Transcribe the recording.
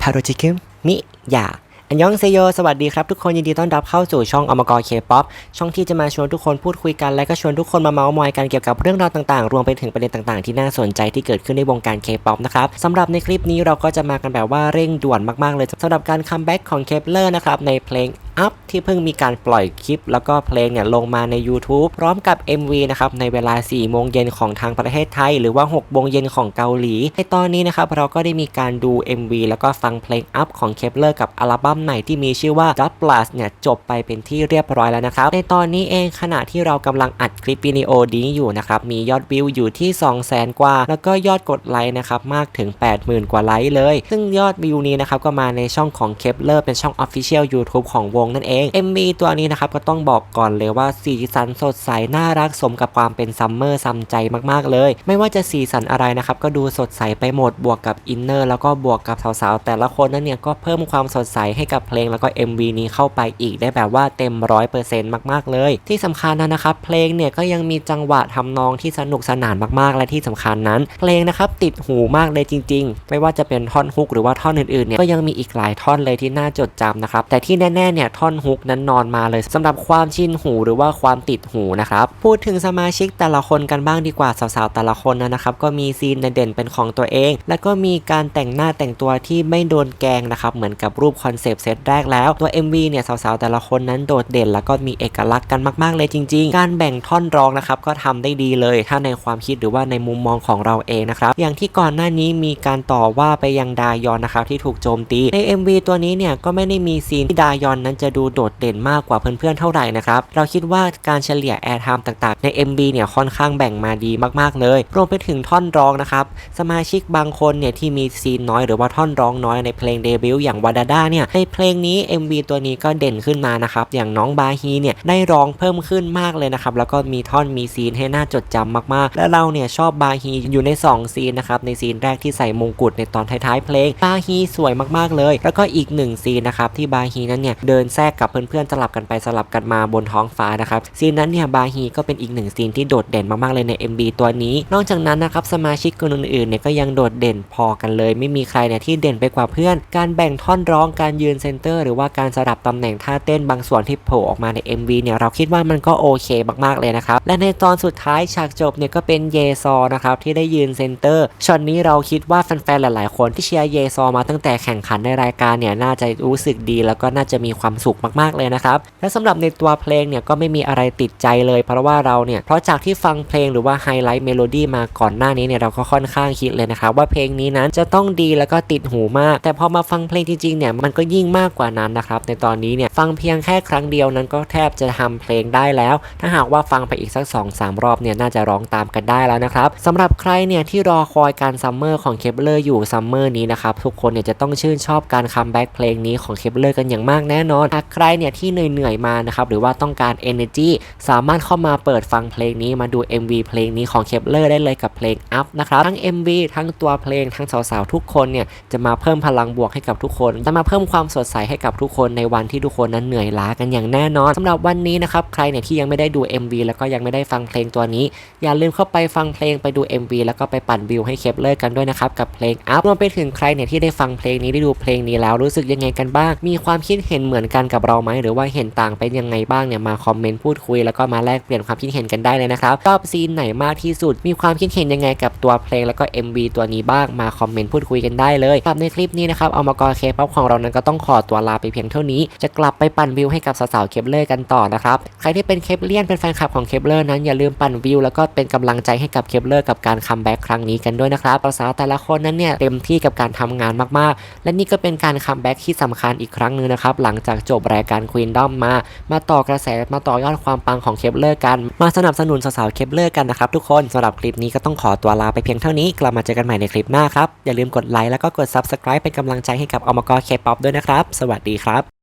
พาโรจิคิมมิยาอันยองเซโย สวัสดีครับทุกคนยินดีต้อนรับเข้าสู่ช่องอมกรเคป๊อปช่องที่จะมาชวนทุกคนพูดคุยกันและก็ชวนทุกคนมาเมาส์มอยกันเกี่ยวกับเรื่องราวต่างๆ รวมไปถึงประเด็นต่างๆ ที่น่าสนใจที่เกิดขึ้นในวงการเคป๊อปนะครับสำหรับในคลิปนี้เราก็จะมากันแบบว่าเร่งด่วนมากๆเลยสำหรับการคัมแบ็กของเคปเลอร์นะครับในเพลง อัพที่เพิ่งมีการปล่อยคลิป แล้วก็เพลงเนี่ยลงมาใน YouTube พร้อมกับ MV นะครับในเวลา 4 โมงเย็นของทางประเทศไทย หรือว่า 6 โมงเย็นของเกาหลี ในตอนนี้นะครับเราก็ได้มีการดู MV แล้วก็ฟังเพลงอัพของเคปเลอร์กับอัลบั้มใหม่ที่มีชื่อว่า God Plus เนี่ยจบไปเป็นที่เรียบร้อยแล้วนะครับ ในตอนนี้เองขณะที่เรากำลังอัดคลิปวิดีโอนี้อยู่นะครับมียอดวิวอยู่ที่ 200,000กว่า แล้วก็ยอดกดไลค์นะครับมากถึง 80,000 กว่าไลค์เลย ซึ่งยอดวิวนี้นะครับก็มาในช่องของเคปเลอร์เป็นช่อง Official YouTube ของวงนั่นเอง MV ตัวนี้นะครับก็ต้องบอกก่อนเลยว่าสีสันสดใสน่ารักสมกับความเป็นซัมเมอร์ซัมใจมากๆเลย ไม่ว่าจะสีสันอะไรนะครับก็ดูสดใสไปหมดบวกกับอินเนอร์แล้วก็บวกกับสาวๆแต่ละคนนั้นเนี่ยก็เพิ่มความสดใสให้กับเพลงแล้วก็ MV นี้เข้าไปอีกได้แบบว่าเต็มร้อยเปอร์เซ็นต์มากๆเลย ที่สำคัญนะนะครับเพลงเนี่ยก็ยังมีจังหวะทำนองที่สนุกสนานมากๆ และที่สำคัญนั้น เพลงนะครับติดหูมากเลยจริง ๆ ไม่ว่าจะเป็นท่อนฮุกหรือว่าท่อนอื่นๆเนี่ยก็ยังมีอีกหลายท่อนเลยที่น่าจดจำนะครับแต่ที่แน่ๆเนี่ยท่อนฮุกนั้นนอนมาเลยสำหรับความชินหูหรือว่าความติดหูนะครับพูดถึงสมาชิกแต่ละคนกันบ้างดีกว่าสาวๆแต่ละคนนะครับก็มีซีนเด่นๆเป็นของตัวเอง แล้วก็มีการแต่งหน้าแต่งตัวที่ไม่โดนแกงนะครับเหมือนกับรูปคอนเซปต์เซตแรกแล้วตัว MV เนี่ยสาวๆแต่ละคนนั้นโดดเด่น แล้วก็มีเอกลักษณ์กันมากๆเลยจริง ๆ การแบ่งท่อนร้องนะครับก็ทำได้ดีเลย ถ้าในความคิดหรือว่าในมุมมองของเราเองนะครับอย่างที่ก่อนหน้านี้มีการต่อว่าไปยังดายอนนะครับที่ถูกโจมตีใน MV ตัวนี้เนี่ยก็ไม่ได้มีซีนที่ดายอนนั้นจะดูโดดเด่นมากกว่าเพื่อนๆเท่าไหร่นะครับ เราคิดว่าการเฉลี่ยแอร์ไทม์ต่างๆ ใน MV เนี่ยค่อนข้างแบ่งมาดีมากๆ เลย รวมไปถึงท่อนร้องนะครับ สมาชิกบางคนเนี่ยที่มีซีนน้อยหรือว่าท่อนร้องน้อยในเพลงเดบิวต์อย่างวาดาด้าเนี่ยในเพลงนี้ MV ตัวนี้ก็เด่นขึ้นมานะครับ อย่างน้องบาฮีเนี่ยได้ร้องเพิ่มขึ้นมากเลยนะครับ แล้วก็มีท่อนมีซีนให้น่าจดจำมากๆ และเราเนี่ยชอบบาฮีอยู่ใน 2 ซีนนะครับ ในซีนแรกที่ใส่มงกุฎในตอนท้ายๆเพลง บาฮีสวยมากๆเลย แล้วก็อีกหนึ่งซีนนะครับที่บาฮีนั้นเนี่ยเดินแทรกกับเพื่อนๆสลับกันไปสลับกันมาบนท้องฟ้านะครับซีนนั้นเนี่ยบาฮีก็เป็นอีกหนึ่งซีนที่โดดเด่นมากๆเลยใน MB ตัวนี้ นอกจากนั้นนะครับสมาชิกคนอื่นๆเนี่ยก็ยังโดดเด่นพอกันเลย ไม่มีใครเนี่ยที่เด่นไปกว่าเพื่อน การแบ่งท่อนร้องการยืนเซนเตอร์ หรือว่าการสลับตำแหน่งท่าเต้นบางส่วนที่โผล่ออกมาใน MV เนี่ยเราคิดว่ามันก็โอเคมากๆเลยนะครับและในตอนสุดท้ายฉากจบเนี่ยก็เป็นเยซอนะครับที่ได้ยืนเซนเตอร์ช็อตนี้เราคิดว่าแฟนๆหลาย ๆ คนที่เชียร์เยซอมาตั้งแต่แข่งขันในรายการเนี่ยน่าจะรู้สึกดี แล้วก็น่าจะมีความสุขมากๆเลยนะครับ และสำหรับในตัวเพลงเนี่ยก็ไม่มีอะไรติดใจเลย เพราะว่าเราเนี่ยเพราะจากที่ฟังเพลงหรือว่าไฮไลท์เมโลดี้มาก่อนหน้านี้เนี่ยเราก็ค่อนข้างคิดเลยนะครับว่าเพลงนี้นั้นจะต้องดีแล้วก็ติดหูมาก แต่พอมาฟังเพลงจริงๆเนี่ยมันก็ยิ่งมากกว่านั้นนะครับในตอนนี้เนี่ยฟังเพียงแค่ครั้งเดียวนั้นก็แทบจะทำเพลงได้แล้ว ถ้าหากว่าฟังไปอีกสัก2อสรอบเนี่ยน่าจะร้องตามกันได้แล้วนะครับสำหรับใครเนี่ยที่รอคอยการซัมเมอร์ของเคปเลอร์อยู่ซัมเมอร์นี้นะครับทุกคนเนี่ยจะต้องชื่นชอบการคัมแบ็กเพลงนี้ของเคปเลอร์กันอย่างมากแน่นอนหากใครเนี่ยที่เหนื่อยๆมานะครับหรือว่าต้องการ energy สามารถเข้ามาเปิดฟังเพลงนี้มาดู MV เพลงนี้ของเคปเลอร์ได้เลยกับเพลง Up นะครับทั้ง MV ทั้งตัวเพลงทั้งสาวๆทุกคนเนี่ยจะมาเพิ่มพลังบวกให้กับทุกคน จะมาเพิ่มความสดใสให้กับทุกคนในวันที่ทุกคนนั้นเหนื่อยล้ากันอย่างแน่นอนสำหรับวันนี้นะครับใครเนี่ยที่ยังไม่ได้ดู MV แล้วก็ยังไม่ได้ฟังเพลงตัวนี้ อย่าลืมเข้าไปฟังเพลงไปดู MV แล้วก็ไปปั่นวิวให้เคปเลอร์กันด้วยนะครับกับเพลง Up รวมไปถึงใครเนี่ยที่ได้ฟังเพลงนี้ได้ดูเพลงนี้แล้วรู้สึกยังไงกันบ้าง มีความคิดเห็นเหมือนกันกับเราไหมหรือว่าเห็นต่างเป็นยังไงบ้างเนี่ยมาคอมเมนต์พูดคุยแล้วก็มาแลกเปลี่ยนความคิดเห็นกันได้เลยนะครับชอบซีนไหนมากที่สุด มีความคิดเห็นยังไงกับตัวเพลงแล้วก็ MV ตัวนี้บ้างมาคอมเมนต์พูดคุยกันได้เลยสำหรับในคลิปนี้นะครับเอามากรเคป๊อปของเรานั้นก็ต้องขอตัวลาไปเพียงเท่านี้ จะกลับไปปั่นวิวให้กับสาวๆเคปเลอร์กันต่อนะครับใครที่เป็นเคปเลียนเป็นแฟนคลับของเคปเลอร์นั้นอย่าลืมปั่นวิวแล้วก็เป็นกำลังใจให้กับเคปเลอร์กับการคัมแบ็กครั้งนี้กันด้วยนะครับสาวแต่ละคนนั้นเนี่ยเต็มที่กับการทำงานมากๆ และนี่ก็เป็นการคัมแบ็กที่สำคัญอีกครั้งหนึ่งนะครับหลังจากจบรายการควีนด้อมมา มาต่อกระแสมาต่อยอดความปังของเคปเลอร์กัน มาสนับสนุนสาวๆเคปเลอร์กันนะครับทุกคนสำหรับคลิปนี้ก็ต้องขอตัวลาไปเพียงเท่านี้ กลับมาเจอกันใหม่ในคลิปหน้าครับ อย่าลืมกดไลค์แล้วก็กด subscribe เป็นกำลังใจให้กับอมกรเคป๊อปด้วยนะครับ สวัสดีครับ